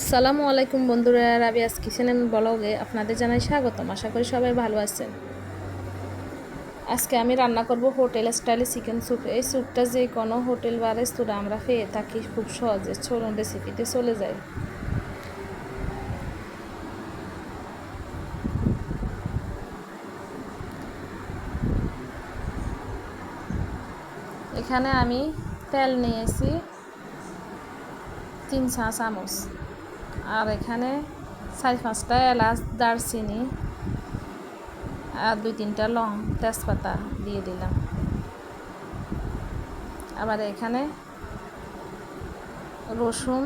আসসালামু আলাইকুম বন্ধুরা, রাবিয়াস কিচেন অ্যান্ড ব্লগে আপনাদের জানাই স্বাগতম। আশা করি সবাই ভালো আছেন। আজকে আমি রান্না করব হোটেল স্টাইলে চিকেন স্যুপ। এই স্যুপটা যে কোনো হোটেল বা রেস্তোরাঁ আমরা পেয়ে থাকি খুব সহজে, চলুন রেসিপিতে চলে যাই। এখানে আমি তেল নিয়েছি তিন চা চামচ। আর এখানে চার পাঁচটা এলাচ, দারচিনি আর দুই তিনটা লং তেজপাতা দিয়ে দিলাম। আবার এখানে রসুন,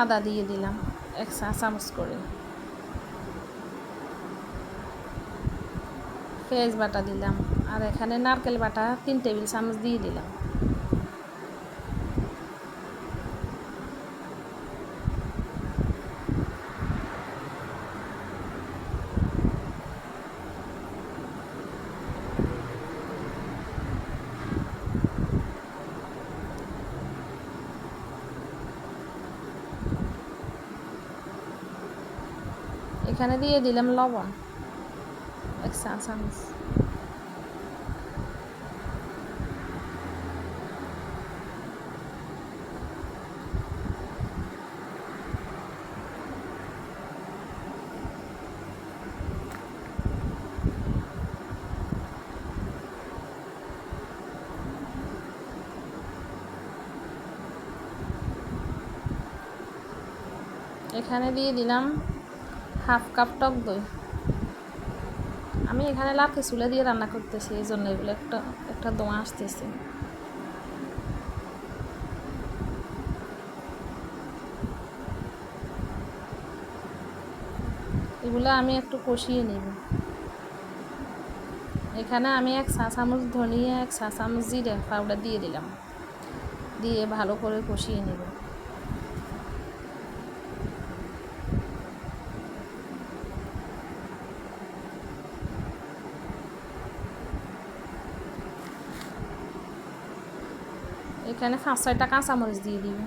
আদা দিয়ে দিলাম এক চা চামচ করে। পেঁয়াজ বাটা দিলাম আর এখানে নারকেল বাটা তিন টেবিল চামচ দিয়ে দিলাম। এখানে দিয়ে দিলাম লবণ এক চা চামচ এখানে দিয়ে দিলাম হাফ কাপ টক দই। আমি এখানে লাফে চুলে দিয়ে রান্না করতেছি, এই জন্য এগুলো একটা একটা দোয়া আসতেছে। এগুলো আমি একটু কষিয়ে নিব। এখানে আমি এক চা চামচ ধনিয়া, এক চা চামচ জিরে পাউডার দিয়ে দিলাম। দিয়ে ভালো করে কষিয়ে নেব। এখানে পাঁচ ছয়টা কাঁচামরিচ দিয়ে দিবি।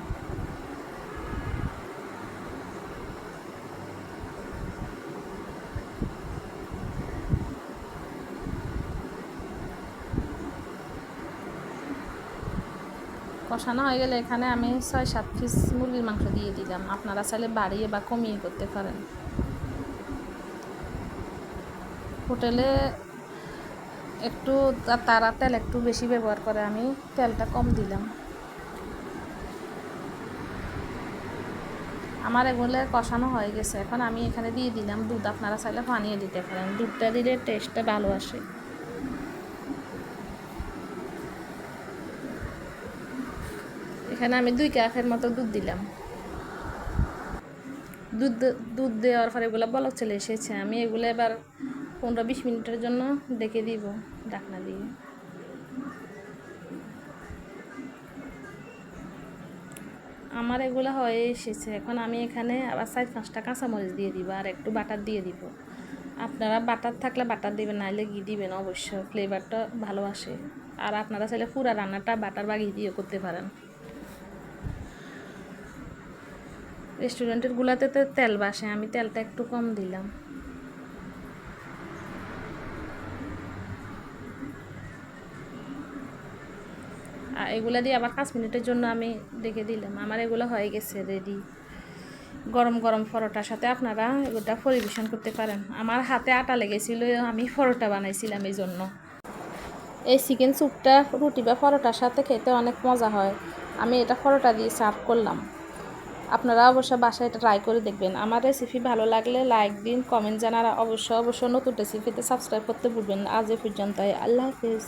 কষানো হয়ে গেলে এখানে আমি ছয় সাত পিস মুরগির মাংস দিয়ে দিলাম। আপনারা চাইলে বাড়িয়ে বা কমিয়ে করতে পারেন। হোটেলে একটু তারা তেল একটু বেশি ব্যবহার করে, আমি তেলটা কম দিলাম। আমার এগুলো কষানো হয়ে গেছে, এখন আমি এখানে দিয়ে দিলাম দুধ। আপনারা চাইলে পানিয়ে দিতে পারেন, দুধটা দিলে টেস্টটা ভালো আসে। এখানে আমি দুই কাপের মতো দুধ দিলাম। দুধ দুধ দেওয়ার পরে এগুলো বলক চলে এসেছে। আমি এগুলো এবার পনেরো বিশ মিনিটের জন্য ডেকে দিব ডাকনা দিয়ে। আমার এগুলো হয়ে এসেছে। এখন আমি এখানে আবার চার পাঁচটা কাঁচামরিচ দিয়ে দিব আর একটু বাটার দিয়ে দিব। আপনারা বাটার থাকলে বাটার দিবেন, নাহলে ঘি দিবেন অবশ্যই ফ্লেভারটা ভালো আসে। আর আপনারা চাইলে পুরা রান্নাটা বাটার বা ঘি দিয়ে করতে পারেন। রেস্টুরেন্টের গুলাতে তো তেল বাসে, আমি তেলটা একটু কম দিলাম। আর এগুলা দিয়ে আবার পাঁচ মিনিটের জন্য আমি রেখে দিলাম। আমার এগুলো হয়ে গেছে রেডি গরম গরম পরোটার সাথে আপনারা এগুলোটা পরিবেশন করতে পারেন। আমার হাতে আটা লেগেছিল, আমি পরোটা বানাইছিলাম এই জন্য এই চিকেন স্যুপটা রুটি বা পরোটার সাথে খেতে অনেক মজা হয়। আমি এটা পরোটা দিয়ে সার্ভ করলাম। আপনারা অবশ্যই বাসায় এটা ট্রাই করে দেখবেন। আমার রেসিপি ভালো লাগলে লাইক দিন কমেন্ট জানারা অবশ্যই অবশ্যই নতুন রেসিপিতে সাবস্ক্রাইব করতে ভুলবেন আজ এ পর্যন্ত আল্লাহ হাফিজ।